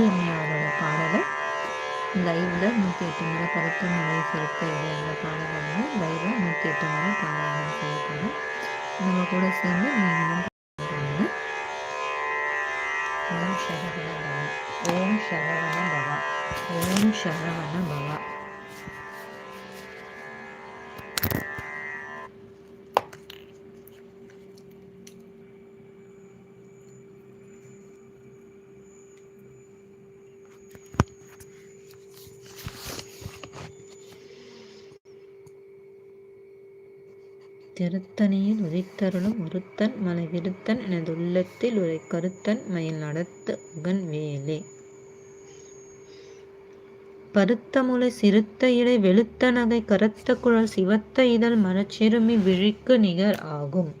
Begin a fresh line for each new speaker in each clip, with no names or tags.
மாரியம்மையாரோட பாடலை. லைவில் நூற்றி எட்டு முறை கருத்து முறை சிறப்பு இது அந்த பாடலை வந்து லைவில் நூற்றி எட்டு முறை பாராயணம் செய்ய நம்ம கூட சேர்ந்து நீங்களும் ஓம் சரவண பவா. ஓம் சரவண பவா. ஓம் சரவண பவா. திருத்தணியில் உதித்தருளும் ஒருத்தன் மலை விருத்தன் எனதுள்ளத்தில் உரை கருத்தன் மயில் நடத்து உகன் வேலே. பருத்த முளை சிறுத்த இடை வெளுத்த நகை கருத்த குழல் சிவத்த இதழ் மரச்சிறுமி விழிக்கு நிகர் ஆகும்.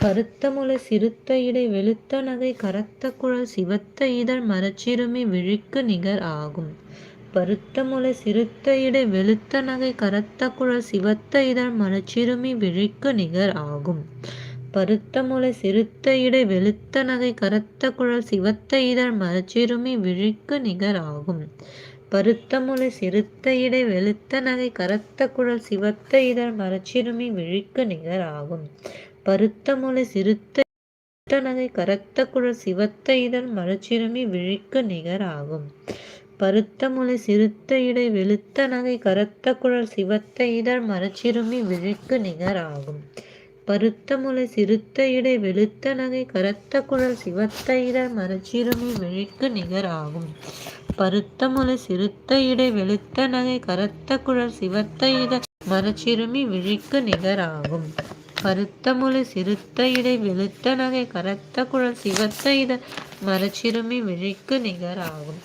கருத்த முளை சிறுத்த இடை வெளுத்த நகை கரத்த குழல் சிவத்த இதழ் மரச்சிறுமி விழிக்கு நிகர் ஆகும். பருத்த முலை சிறுத்த இடை வெளுத்த நகை கரத்த குழல் சிவத்த இதழ் மலச்சிறுமி விழிக்கு நிகர் ஆகும். பருத்த முலை சிறுத்த இடை வெளுத்த நகை கரத்த குழல் சிவத்த இதழ் மலச்சிறுமி விழிக்கு நிகர் ஆகும். பருத்த முலை சிறுத்த இடை வெளுத்த நகை கரத்த குழல் சிவத்த இதழ் மரச்சிறுமி விழிக்கு நிகர் ஆகும். பருத்த முலை சிறுத்த நகை கரத்த குழல் சிவத்த இதழ் மலச்சிறுமி விழிக்கு நிகர் ஆகும். பருத்த முளை சிறுத்த இடை வெளுத்த நகை கரத்த குழல் சிவத்த இதழ் மரச்சிறுமி விழிக்கு நிகராகும். பருத்த முளை சிறுத்த இடை வெளுத்த நகை கரத்த குழல் சிவத்த இதழ் மரச்சிறுமி விழிக்கு நிகராகும். பருத்த முளை சிறுத்த இடை வெளுத்த நகை கரத்த குழல் சிவத்த இதழ் மரச்சிறுமி விழிக்கு நிகராகும். பருத்த முளை சிறுத்த இடை வெளுத்த நகை கரத்த குழல் சிவத்த இதழ் மரச்சிறுமி விழிக்கு நிகராகும்.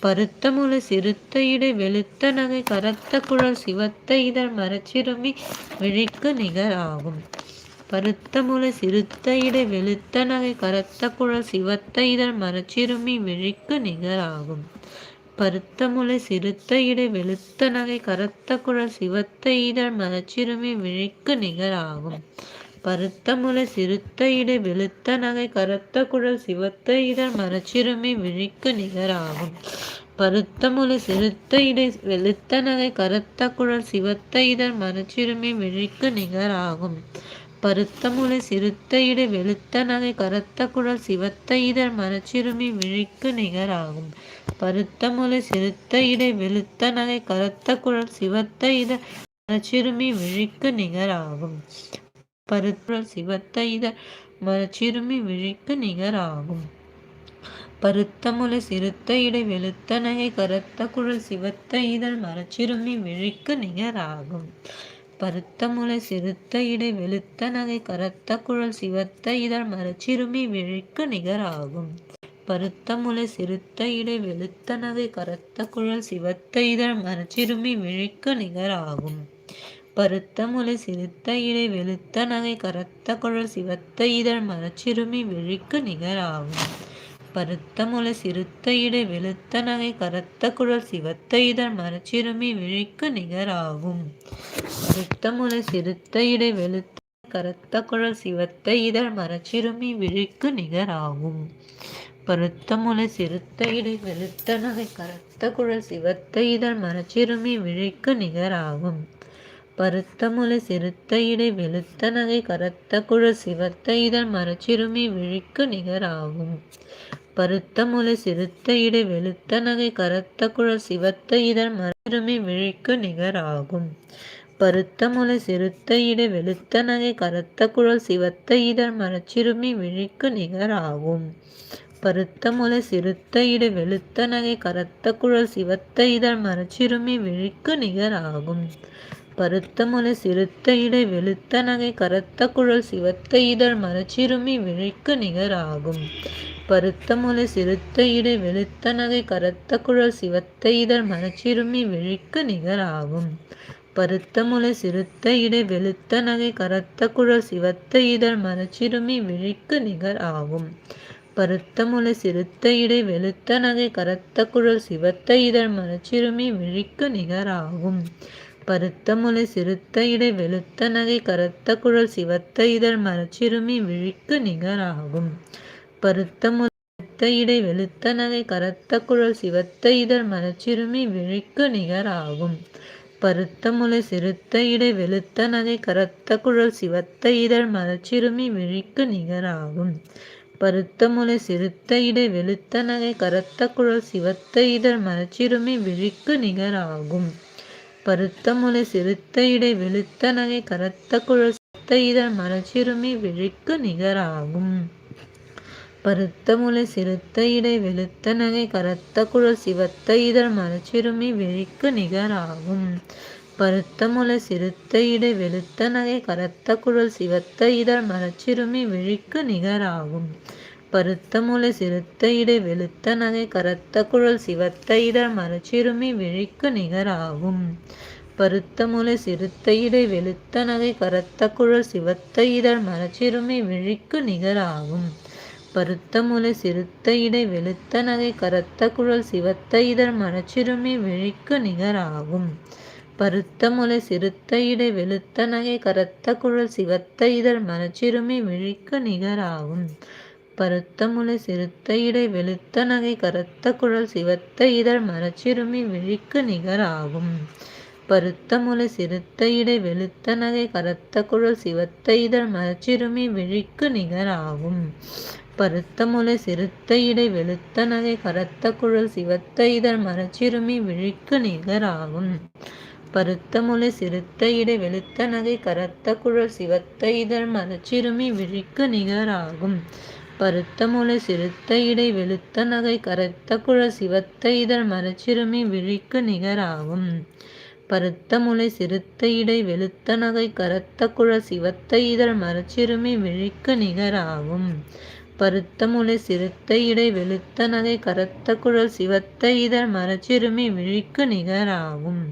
பருத்த முளை சிறுத்த இடை வெளுத்த நகை கரத்த குழல் சிவத்த இதழ் மரச்சிறுமி விழிக்கு நிகர் ஆகும் பருத்த முளை சிறுத்த இடை வெளுத்த நகை கரத்த குழல் சிவத்த இதழ் மரச்சிறுமி விழிக்கு நிகர் ஆகும் பருத்த முளை சிறுத்த இடை வெளுத்த நகை கரத்த குழல் சிவத்த இதழ் மரச்சிறுமி விழிக்கு நிகர் ஆகும் பருத்த முலை சிறுத்த இடை வெளுத்த நகை கரத்த குழல் சிவத்த இதழ் மரச்சிறுமி விழிக்கு நிகராகும். பருத்த முலை சிறுத்த இடை வெளுத்த நகை கரத்த குழல் சிவத்த இதழ் மரச்சிறுமி விழிக்கு நிகராகும். பருத்த முலை சிறுத்த இடை வெளுத்த நகை கரத்த குழல் சிவத்த இதழ் மரச்சிறுமி விழிக்கு நிகராகும். பருத்த முலை சிறுத்த இடை வெளுத்த நகை கரத்த குழல் சிவத்த இதழ் மரச்சிறுமி விழிக்கு நிகராகும். பருத்துழல் சிவத்த இதழ் மரச்சிறுமி விழிக்கு நிகராகும். பருத்த முளை சிறுத்த இடை வெளுத்த நகை கருத்த குழல் சிவத்த இதழ் மரச்சிறுமி விழிக்கு நிகராகும். பருத்த முளை சிறுத்த இடை வெளுத்த நகை கரத்த குழல் சிவத்த இதழ் மரச்சிறுமி விழிக்கு நிகராகும். பருத்த முளை சிறுத்த இடை வெளுத்த நகை கரத்த குழல் சிவத்த இதழ் மரச்சிறுமி விழிக்கு நிகராகும். பருத்த முலை சிறுத்த இடை வெளுத்த நகை கரத்த குழல் சிவத்த இதழ் மரச்சிறுமி விழிக்கு நிகராகும். பருத்த முலை சிறுத்த இடை வெளுத்த நகை கரத்த குழல் சிவத்த இதழ் மரச்சிறுமி விழிக்கு நிகராகும். பருத்த முலை சிறுத்த இடை வெளுத்த கரத்த குழல் சிவத்த இதழ் மரச்சிறுமி விழிக்கு நிகராகும். பருத்த முலை சிறுத்த இடை வெளுத்த நகை கரத்த குழல் சிவத்த இதழ் மரச்சிறுமி விழிக்கு நிகராகும். பருத்த முளை சிறுத்த இடை வெளுத்த நகை கரத்த குழல் சிவத்த இதழ் மரச்சிறுமி விழிக்கு நிகராகும். பருத்த முலை சிறுத்த இடை வெளுத்த நகை கரத்த குழல் சிவத்த இதழ் மரச்சிறுமி விழிக்கு நிகராகும். பருத்த முலை சிறுத்த இடை வெளுத்த நகை கரத்த குழல் சிவத்த இதழ் மரச்சிறுமி விழிக்கு நிகராகும். பருத்த முலை சிறுத்த இடை வெளுத்த நகை கரத்த குழல் சிவத்த இதழ் மரச்சிறுமி விழிக்கு நிகராகும். பருத்த முளை சிறுத்த இடை வெளுத்த நகை கரத்த குழல் சிவத்த இதழ் மரச்சிறுமி விழிக்கு நிகராகும். பருத்த முளை சிறுத்த இடை வெளுத்த நகை கரத்த குழல் சிவத்த இதழ் மரச்சிறுமி விழிக்கு நிகராகும். பருத்த முளை சிறுத்த இடை வெளுத்த நகை கரத்த குழல் சிவத்த இதழ் மரச்சிறுமி விழிக்கு நிகர் ஆகும் பருத்த முளை சிறுத்த இடை வெளுத்த நகை கரத்த குழல் சிவத்த இதழ் மரச்சிறுமி விழிக்கு நிகராகும். பருத்த முலை சிறுத்த இடை வெளுத்த நகை கரத்த குழல் சிவத்த இதழ் மரச்சிறுமி விழிக்கு நிகராகும். பருத்த முளை இடை வெளுத்த நகை கரத்த குழல் சிவத்த இதழ் மரச்சிறுமி விழிக்கு நிகராகும். பருத்த முலை சிறுத்த இடை வெளுத்த நகை கரத்த குழல் சிவத்த இதழ் மரச்சிறுமி விழிக்கு நிகராகும். பருத்த முலை சிறுத்த இடை வெளுத்த நகை கரத்த குழல் சிவத்த இதழ் மரச்சிறுமி விழிக்கு நிகராகும். பருத்த முலை சிறுத்த இடை வெளுத்த நகை கரத்த குழல் சித்த இதழ் மனச்சிறுமி விழிக்கு நிகராகும். பருத்த முலை சிறுத்த இடை வெளுத்த நகை கரத்த குழல் சிவத்த இதழ் மனச்சிறுமி விழிக்கு நிகராகும். பருத்த முலை சிறுத்த இடை வெளுத்த நகை கரத்த குழல் சிவத்த இதழ் மனச்சிறுமி விழிக்கு நிகராகும். பருத்த முளை சிறுத்த இடை வெளுத்த நகை கரத்த குழல் சிவத்த இதழ் மரச்சிறுமி விழிக்கு நிகராகும். பருத்த முளை சிறுத்த இடை வெளுத்த நகை கரத்த குழல் சிவத்த இதழ் மரச்சிறுமி விழிக்கு நிகராகும். பருத்த முலை சிறுத்த இடை வெளுத்த நகை கரத்த குழல் சிவத்த இதழ் மரச்சிறுமி விழிக்கு நிகராகும். பருத்த முலை சிறுத்த இடை வெளுத்த நகை கரத்த குழல் சிவத்த இதழ் மரச்சிறுமி விழிக்கு நிகராகும். பருத்த முளை சிறுத்த இடை வெளுத்த நகை கரத்த குழல் சிவத்த இதழ் மரச்சிறுமி விழிக்கு நிகராகும். பருத்த முளை சிறுத்த இடை வெளுத்த நகை கரத்த குழல் சிவத்த இதழ் மரச்சிறுமி விழிக்கு நிகராகும். பருத்த முளை சிறுத்த இடை வெளுத்த நகை கரத்த குழல் சிவத்த இதழ் மரச்சிறுமி விழிக்கு நிகராகும். பருத்த முளை சிறுத்த இடை வெளுத்த நகை கரத்த குழல் சிவத்த இதழ் மரச்சிறுமி விழிக்கு நிகராகும். பருத்த முளை சிறுத்த இடை வெளுத்த நகை கரத்த குழ சிவத்த இதழ் மரச்சிறுமி விழிக்கு நிகராகும். பருத்த முளை சிறுத்த இடை வெளுத்த நகை கரத்த குழ சிவத்த இதழ் மரச்சிறுமி விழிக்கு நிகராகும். பருத்த முளை சிறுத்த இடை வெளுத்த நகை கரத்த குழல் சிவத்த இதழ் மரச்சிறுமி விழிக்கு நிகராகும்.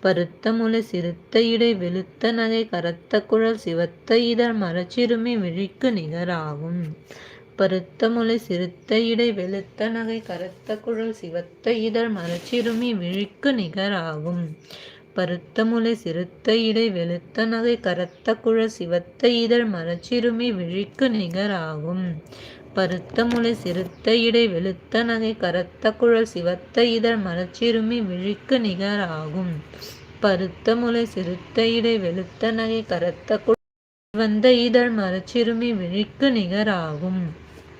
பருத்த முளை சிறுத்த இடை வெளுத்த நகை கரத்த குழல் சிவத்த இதழ் மரச்சிறுமி விழிக்கு நிகராகும். பருத்த முலை சிறுத்த இடை வெளுத்த நகை கரத்த குழல் சிவத்த இதழ் மரச்சிறுமி விழிக்கு நிகராகும். பருத்த முலை சிறுத்த இடை வெளுத்த நகை கரத்த குழல் சிவத்த இதழ் மரச்சிறுமி விழிக்கு நிகராகும். பருத்த முலை சிறுத்த இடை வெளுத்த நகை கரத்த குழல் சிவத்த இதழ் மரச்சிறுமி விழிக்கு நிகராகும். பருத்த முலை சிறுத்த இடை வெளுத்த நகை கரத்த குழல் வந்த இதழ் மரச்சிறுமி விழிக்கு நிகராகும்.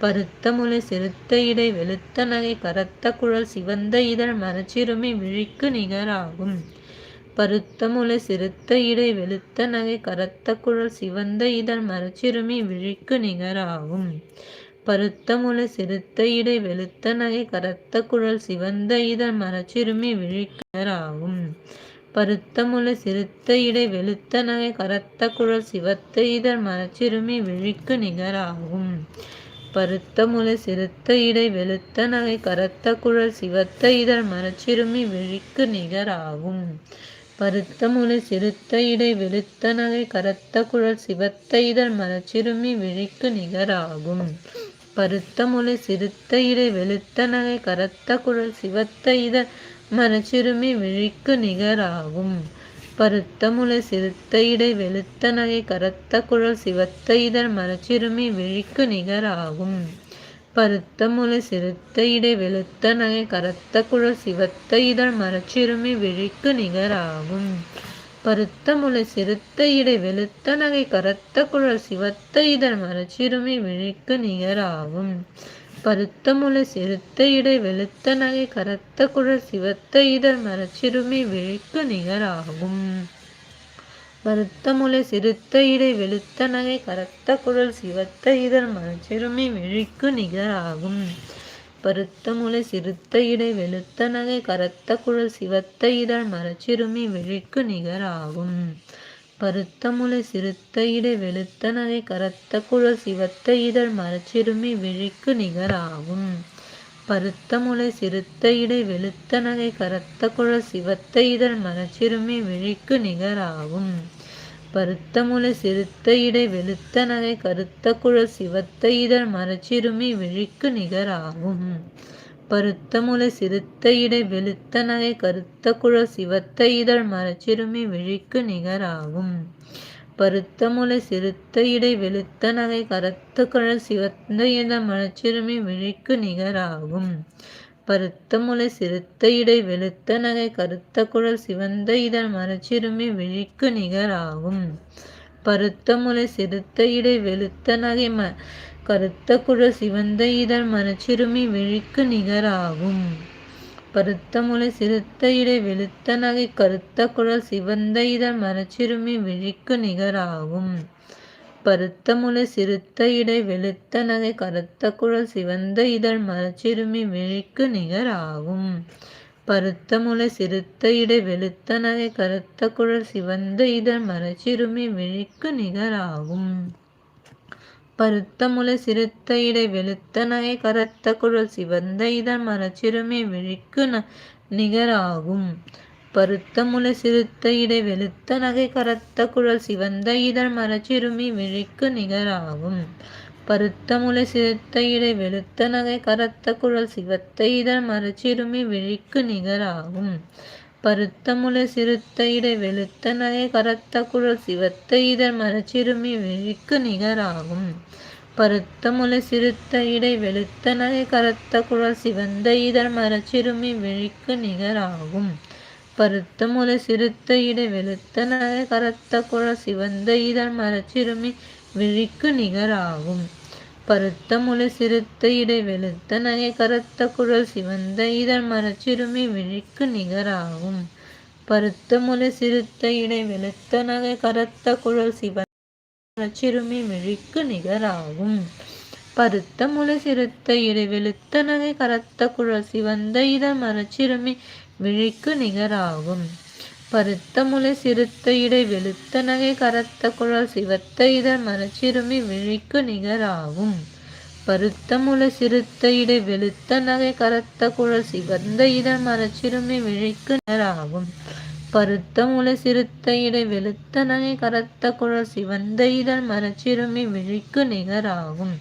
பருத்த முலை சிறுத்த இடை வெளுத்த நகை கரத்த குழல் சிவந்த இதழ் மனச்சிறுமி விழிக்கு நிகராகும். பருத்த முலை சிறுத்த இடை வெளுத்த நகை கரத்த குழல் சிவந்த இதழ் மரச்சிறுமி விழிக்கு நிகராகும். பருத்த முலை சிறுத்த இடை வெளுத்த நகை கரத்த குழல் சிவந்த இதழ் மரச்சிறுமி விழிக்கு நிகராகும். பருத்த முலை சிறுத்த இடை வெளுத்த நகை கரத்த குழல் சிவத்த இதழ் மரச்சிறுமி விழிக்கு நிகராகும். பருத்த முலை சிறுத்த இடை வெளுத்த நகை கரத்த குழல் சிவத்த இதழ் மரச்சிறுமி விழிக்கு நிகராகும். பருத்த முலை சிறுத்த இடை வெளுத்த நகை கரத்த குழல் சிவத்த இதழ் மரச்சிறுமி விழிக்கு நிகராகும். பருத்த முலை சிறுத்த இடை வெளுத்த நகை கரத்த குழல் சிவத்த இதழ் மரச்சிறுமி விழிக்கு நிகராகும். பருத்தமுல சிறுத்த இடை வெளுத்த நகை கரத்த குழல் சிவத்த இதழ் மரச்சிறுமி விழிக்கு நிகராகும் பருத்த முலை சிறுத்த இடை வெளுத்த நகை கரத்த குழல் சிவத்த இதழ் மரச்சிறுமி விழிக்கு நிகராகும் பருத்த முலை சிறுத்த இடை வெளுத்த நகை கரத்த குழல் சிவத்த இதழ் மரச்சிறுமி விழிக்கு நிகராகும் பருத்த முளை சிறுத்த இடை வெளுத்த நகை கரத்த குழல் சிவத்த இதழ் மரச்சிறுமி விழிக்கு நிகராகும். பருத்த முளை சிறுத்த இடை வெளுத்த நகை கரத்த குழல் சிவத்த இதழ் மரச்சிறுமி விழிக்கு நிகராகும். பருத்த முளை சிறுத்த இடை வெளுத்த நகை கரத்த குழல் சிவத்த இதழ் மரச்சிறுமி விழிக்கு நிகராகும். பருத்த முளை சிறுத்த இடை வெளுத்த நகை கரத்த குழல் சிவத்த இதழ் மரச்சிறுமி விழிக்கு நிகராகும். பருத்த முளை சிறுத்த இடை வெளுத்த நகை கரத்த குழல் சிவத்த இதழ் மரச்சிறுமி விழிக்கு நிகராகும். பருத்த முளை சிறுத்த இடை வெளுத்த நகை கருத்த குழல் சிவத்த இதழ் மரச்சிறுமி விழிக்கு நிகராகும். பருத்தமுல சிறுத்த இடை வெளுத்த நகை கருத்த குழல் சிவத்த இதழ் மரச்சிறுமி விழிக்கு நிகராகும். பருத்த முலை சிறுத்த இடை வெளுத்த நகை கருத்த குழல் சிவந்த இதழ் மரச்சிறுமி விழிக்கு நிகராகும். பருத்த முலை சிறுத்த இடை வெளுத்த நகை கருத்த குழல் சிவந்த இதழ் மரச்சிறுமி விழிக்கு நிகராகும். பருத்த முலை சிறுத்த இடை வெளுத்த நகை ம கருத்த குழல் சிவந்த இதழ் மனச்சிறுமி விழிக்கு நிகராகும். பருத்த முளை சிறுத்த இடை வெளுத்த நகை கருத்த குழல் சிவந்த இதழ் மனச்சிறுமி விழிக்கு நிகராகும். பருத்த முளை சிறுத்த இடை வெளுத்த நகை கருத்த குழல் சிவந்த இதழ் மரச்சிறுமி விழிக்கு நிகராகும். பருத்த முளை சிறுத்த இடை வெளுத்த நகை கருத்த குழல் சிவந்த இதழ் மரச்சிறுமி விழிக்கு நிகராகும். பருத்தமுல சிறுத்த இடை வெளுத்த நகை கரத்த குழல் சிவந்த இதழ் மரச்சிறுமே விழிக்கு நிகராகும். பருத்தமுல சிறுத்த இடை வெளுத்த நகை கரத்த குழல் சிவந்த இதழ் மரச்சிறுமி விழிக்கு நிகராகும். பருத்தமுலை சிறுத்த இடை வெளுத்த நகை கரத்த குழல் சிவத்த இதழ் மரச்சிறுமி விழிக்கு நிகராகும். பருத்த முலை சிறுத்த இடை வெளுத்த நகை கரத்த குழல் சிவத்த இதழ் மரச்சிறுமி விழிக்கு நிகராகும். பருத்த முலை சிறுத்த இடை வெளுத்த நகை கரத்த குழல் சிவந்த இதழ் மரச்சிறுமி விழிக்கு நிகராகும். பருத்த முலை சிறுத்த இடை வெளுத்த நகை கரத்த குழல் சிவந்த இதழ் மரச்சிறுமி விழிக்கு நிகராகும். பருத்த முழு சிறுத்த இடை வெளுத்த நகை கருத்த குழல் சிவந்த இதழ் மரச்சிறுமி விழிக்கு நிகராகும். பருத்த முழு சிறுத்த இடை வெளுத்த நகை கருத்த குழல் சிவந்த மரச்சிறுமி விழிக்கு நிகராகும். பருத்த முழு சிறுத்த இடை வெளுத்த நகை கரத்த குழல் சிவந்த இதழ் மரச்சிறுமி விழிக்கு நிகராகும். பருத்த முளை சிறுத்த இடை வெளுத்த நகை கரத்த குழல் சிவத்த இதழ் மரச்சிறுமி விழிக்கு நிகராகும். பருத்த முளை சிறுத்த இடை வெளுத்த நகை கரத்த குழல் சிவந்த இதழ் மரச்சிறுமி விழிக்கு நிகராகும். பருத்த முளை சிறுத்த இடை வெளுத்த நகை கரத்த குழல் சிவந்த இதழ் மரச்சிறுமி விழிக்கு நிகராகும்.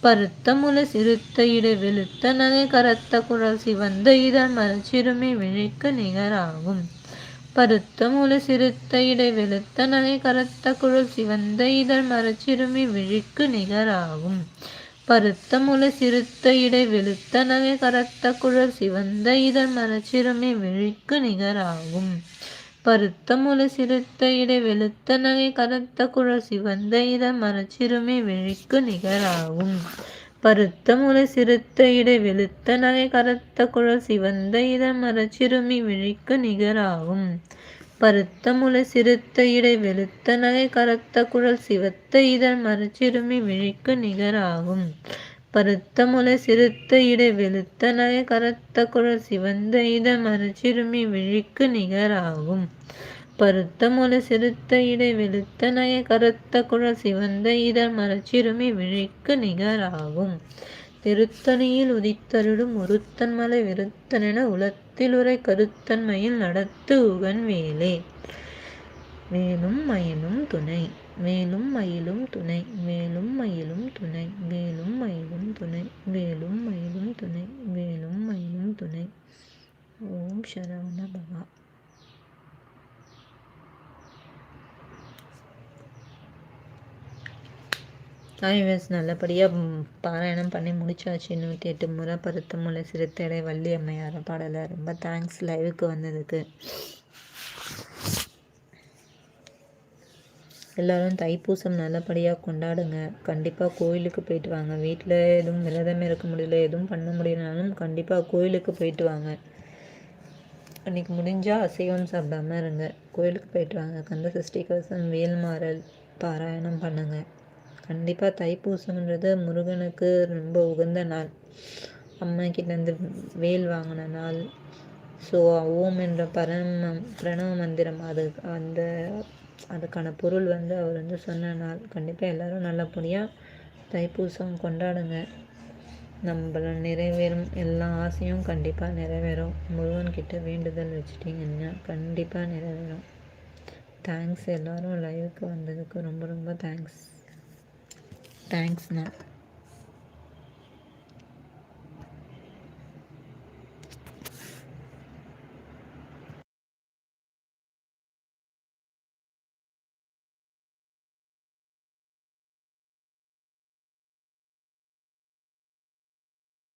பருத்த முளை சிறுத்த இடை வெளுத்த நகை கரத்த குழல் சிவந்த இதழ் மரச்சிறுமி விழிக்கு நிகராகும். பருத்த முழு சிறுத்த இடை வெளுத்த நகை கரத்த குழல் சிவந்த இதழ் மரச்சிறுமி விழிக்கு நிகராகும். பருத்த முழு சிறுத்த இடை வெளுத்த நகை கரத்த குழல் சிவந்த இதழ் மரச்சிறுமி விழிக்கு நிகராகும். பருத்த முழு சிறுத்த இடை வெளுத்த நகை கரத்த குழல் சிவந்த இதழ் மரச்சிறுமி விழிக்கு நிகராகும். பருத்த முலை சிறுத்த இடை வெளுத்த நகை கரத்த குழல் சிவந்த இத சிறுமி விழிக்கு நிகராகும். பருத்த முலை சிறுத்த இடை வெளுத்த நகை கரத்த குழல் சிவத்த இதழ் மரச்சிறுமி விழிக்கு நிகராகும். பருத்த முலை சிறுத்த இடை வெளுத்த நகை கரத்த குழல் சிவந்த இதழ் மரச்சிறுமி விழிக்கு நிகராகும். பருத்த முலை சிறுத்த இடை வெளுத்த நய கருத்த குழல் சிவந்த இதழ் மரச்சிறுமி விழிக்கு நிகராகும். திருத்தணியில் உதித்தருடும் ஒருத்தன் மலை விருத்தனென உலத்திலுரை கருத்தன்மையில் நடத்து உகன் வேலே. மேலும் மயிலும் துணை மேலும் மயிலும் துணை மேலும் மயிலும் துணை வேலும் மயிலும் துணை வேலும் மயிலும் துணை வேலும் மயிலும் துணை. ஓம் சரவண பவா ஐவஸ் நல்லபடியாக பாராயணம் பண்ணி முடிச்சாச்சு. நூற்றி எட்டு முறை பருத்த முளை சிறுத்தடை வள்ளி அம்மையார பாடலை. ரொம்ப தேங்க்ஸ் லைவுக்கு வந்ததுக்கு. எல்லோரும் தைப்பூசம் நல்லபடியாக கொண்டாடுங்க. கண்டிப்பாக கோயிலுக்கு போயிட்டு வாங்க. வீட்டில் எதுவும் விரதம் இருக்க முடியல எதுவும் பண்ண முடியலனாலும் கண்டிப்பாக கோயிலுக்கு போயிட்டு வாங்க. அன்றைக்கி முடிஞ்சால் அசைவம் சாப்பிடாம இருங்க. கோயிலுக்கு போயிட்டு வாங்க. கந்த சஷ்டி கவசம் வேல்மாறல் பாராயணம் பண்ணுங்கள் கண்டிப்பாக தைப்பூசம்ன்றது முருகனுக்கு ரொம்ப உகந்த நாள். அம்மா கிட்டேருந்து வேல் வாங்கின நாள். ஸோ ஓம் என்ற பரம பிரணவ மந்திரம். அது அந்த அதுக்கான பொருள் வந்து அவர் வந்து சொன்ன நாள். கண்டிப்பாக எல்லோரும் நல்லபடியாக தைப்பூசம் கொண்டாடுங்க. நம்மள நிறைவேறும். எல்லா ஆசையும் கண்டிப்பாக நிறைவேறும். முருகன்கிட்ட வேண்டுதல் வச்சுட்டிங்கன்னா கண்டிப்பாக நிறைவேறும். தேங்க்ஸ் எல்லோரும் லைவுக்கு வந்ததுக்கு ரொம்ப ரொம்ப தேங்க்ஸ் தேங்க்ஸ்ண்ணா